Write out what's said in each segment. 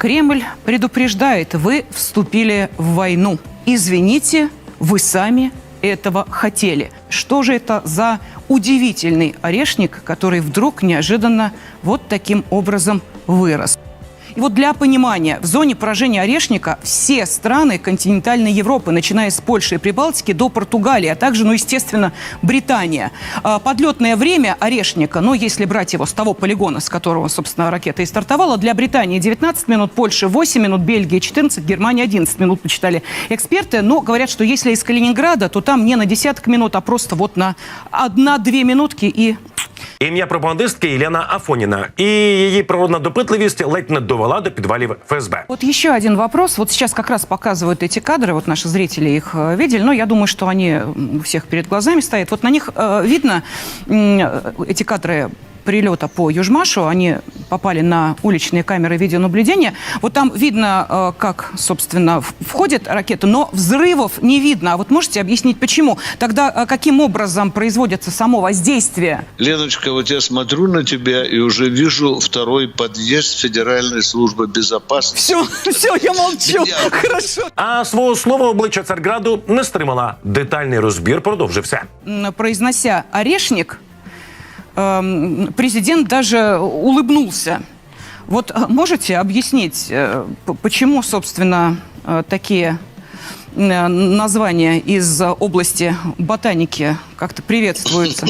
Кремль предупреждает, вы вступили в войну. Извините, вы сами этого хотели. Что же это за удивительный орешник, который вдруг неожиданно вот таким образом вырос? И вот для понимания, в зоне поражения орешника все страны континентальной Европы, начиная с Польши и Прибалтики до Португалии, а также, ну, естественно, Британия. А, Подлетное время орешника, ну, если брать его с того полигона, с которого, собственно, ракета и стартовала, для Британии 19 минут, Польши 8 минут, Бельгии 14, Германия 11 минут, почитали эксперты. Но говорят, что если из Калининграда, то там не на десяток минут, а просто вот на одна-две минутки и Ім'я пропагандистки Єлена Афоніна. І її природна допитливість ледь не довела до підвалів ФСБ. Вот еще один вопрос. Вот сейчас как раз показывают эти кадры, вот наши зрители их э, видели, но я думаю, что они м, у всех перед глазами стоят. Вот на них э, видно м, э, эти кадры прилета по Южмашу, они попали на уличные камеры видеонаблюдения. Вот там видно, э, как, собственно, входит ракета, но взрывов не видно. А вот можете объяснить, почему? Тогда э, каким образом производится само воздействие? Леночка, вот я смотрю на тебя и уже вижу второй подъезд Федеральной службы безопасности. Все, все, я молчу. Я- Хорошо. А свого слова обличчя Царграду не стримала. Детальний розбір продовжився. Произнося «орешник», президент даже улыбнулся. Вот э, можете объяснить, э, почему, собственно, э, такие названия из области ботаники как-то приветствуются?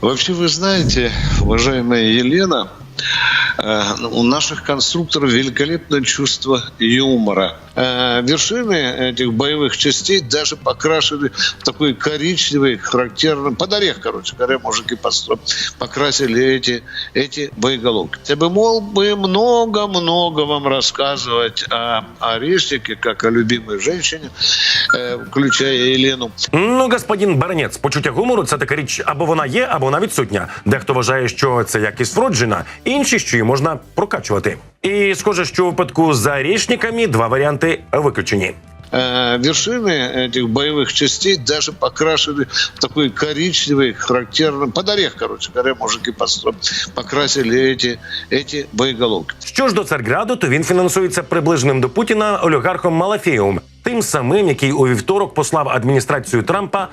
Вообще, вы знаете, уважаемая Елена, у наших конструкторов великолепное чувство юмора. Э, Вершины этих боевых частей даже покрашены в такой коричневый, характерный, под орех, короче говоря, мужики постро- покрасили эти, эти боеголовки. Я бы мог бы много-много вам рассказывать о орешнике, как о любимой женщине, э, включая Елену. Ну, господин Баранець, почуття гумору це така річ, або вона є, або вона відсутня. Дехто вважає, що це якість вроджена, інші, що її можна прокачувати. І схоже, що у випадку з зарічниками два варіанти виключені. Э, вершины этих боевых частей даже покрашены в такой коричневый, характерный, под орех, короче говоря, мужики постро- покрасили эти, эти боеголовки. Що ж до Царграду, то він фінансується приближеним до Путіна олігархом Малафєєвим, тим самим, який у вівторок послав адміністрацію Трампа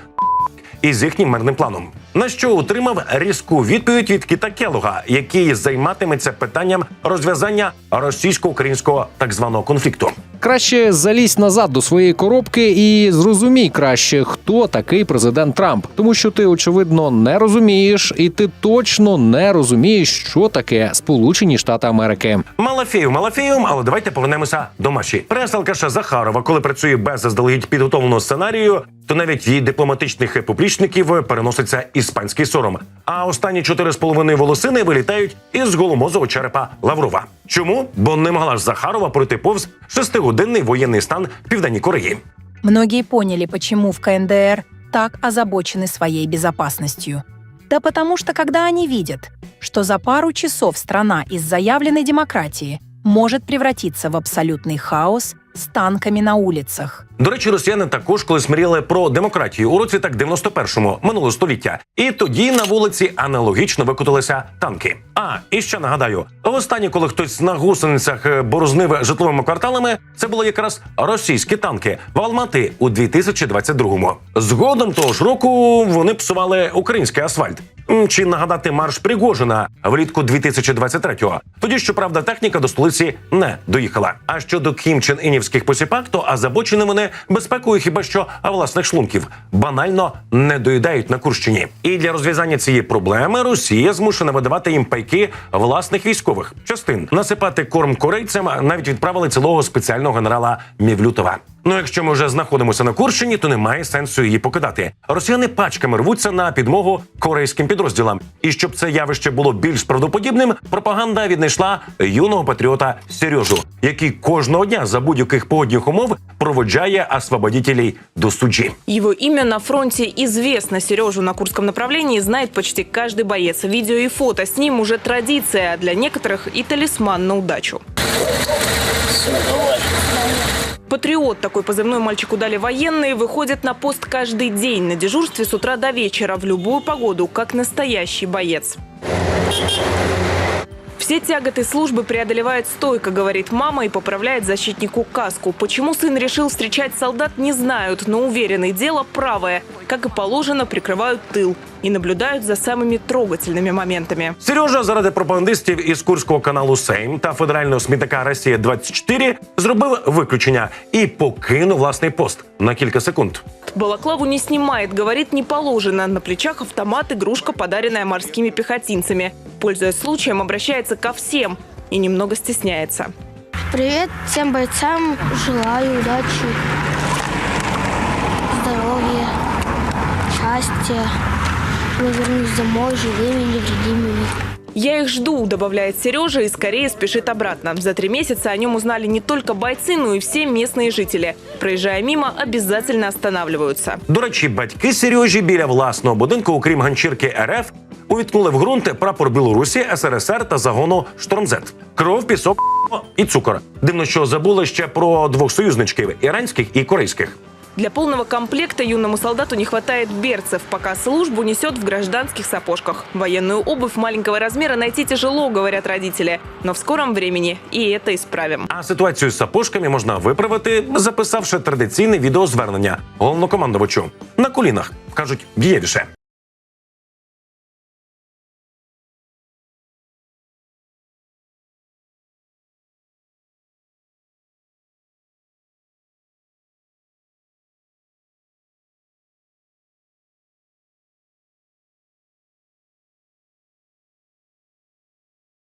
із їхнім мирним планом. На що отримав різку відповідь від Кіта Келога, який займатиметься питанням розв'язання російсько-українського так званого конфлікту. Краще залізь назад до своєї коробки і зрозумій краще, хто такий президент Трамп, тому що ти очевидно не розумієш, і ти точно не розумієш, що таке Сполучені Штати Америки. Малафею Малафеєм, але давайте повернемося до Маші. Прес-алкаша Захарова, коли працює без заздалегідь підготовленого сценарію, то навіть її дипломатичних поплічників переноситься іспанський сором. А останні чотири з половиною волосини вилітають із голомозого черепа Лаврова. Чому? Бо не могла ж Захарова пройти повз шестигодинний воєнний стан в південній Кореї. Многие поняли, почему в КНДР так озабочены своей безопасностью. Да потому что когда они видят, что за пару часов страна из заявленной демократии может превратиться в абсолютный хаос с танками на улицах. До речі, росіяни також колись мріяли про демократію у році так 91-му минулого століття. І тоді на вулиці аналогічно викотилися танки. А і ще нагадаю, востаннє, коли хтось на гусеницях е, борознив житловими кварталами, це були якраз російські танки в Алмати у 2022-му. Згодом того ж року вони псували український асфальт. Чи нагадати марш Пригожина влітку 2023-го. Тоді, щоправда, техніка до столиці не доїхала. А щодо кімчин інівських посіпак, то озабочені вони безпекою хіба що а власних шлунків банально не доїдають на Курщині. І для розв'язання цієї проблеми Росія змушена видавати їм пайки власних військових частин. Насипати корм корейцям навіть відправили цілого спеціального генерала Мівлютова. Ну, якщо ми вже знаходимося на Курщині, то немає сенсу її покидати. Росіяни пачками рвуться на підмогу корейським підрозділам. І щоб це явище було більш правдоподібним, пропаганда віднайшла юного патріота Сережу, який кожного дня за будь-яких погодних умов проводжає освободітелей до суджі. Его имя на фронте известно. Сережу на Курском направлении знает почти каждый боец. Видео и фото с ним уже традиция, а для некоторых и талисман на удачу. Патриот, такой позывной мальчику дали военные, выходит на пост каждый день на дежурстве с утра до вечера в любую погоду, как настоящий боец. Все тяготы службы преодолевает стойко, говорит мама и поправляет защитнику каску. Почему сын решил встречать солдат, не знают, но уверены, дело правое. Как и положено, прикрывают тыл и наблюдают за самыми трогательными моментами. Сережа заради пропагандистів із курського каналу Сейм та федерального смітника Росія 24 зробив виключення і покинув власний пост на кілька секунд. Балаклаву не снимает, говорит, не положено. На плечах автомат, игрушка, подаренная морскими пехотинцами. Пользуясь случаем, обращается ко всем и немного стесняется. Привет всем бойцам, желаю удачи, здоровья, счастья, чтобы вернусь домой живыми, невредимыми. «Я их жду», добавляет Сережа и скорее спешит обратно. За три месяца о нем узнали не только бойцы, но и все местные жители. Проезжая мимо, обязательно останавливаются. До речі, батьки Сережі біля власного будинку, окрім ганчірки РФ, увіткнули в ґрунт прапор Білорусі, СРСР та загону Штормзет. Кров, пісок і цукор. Дивно, що забули ще про двох союзничків іранських і корейських. Для полного комплекта юному солдату не хватает берцев, пока службу несет в гражданских сапожках. Военную обувь маленького размера найти тяжело, говорят родители. Но в скором времени и это исправим. А ситуацію з сапожками можна виправити, записавши традиційне відеозвернення головнокомандувачу на колінах. кажуть дієвіше.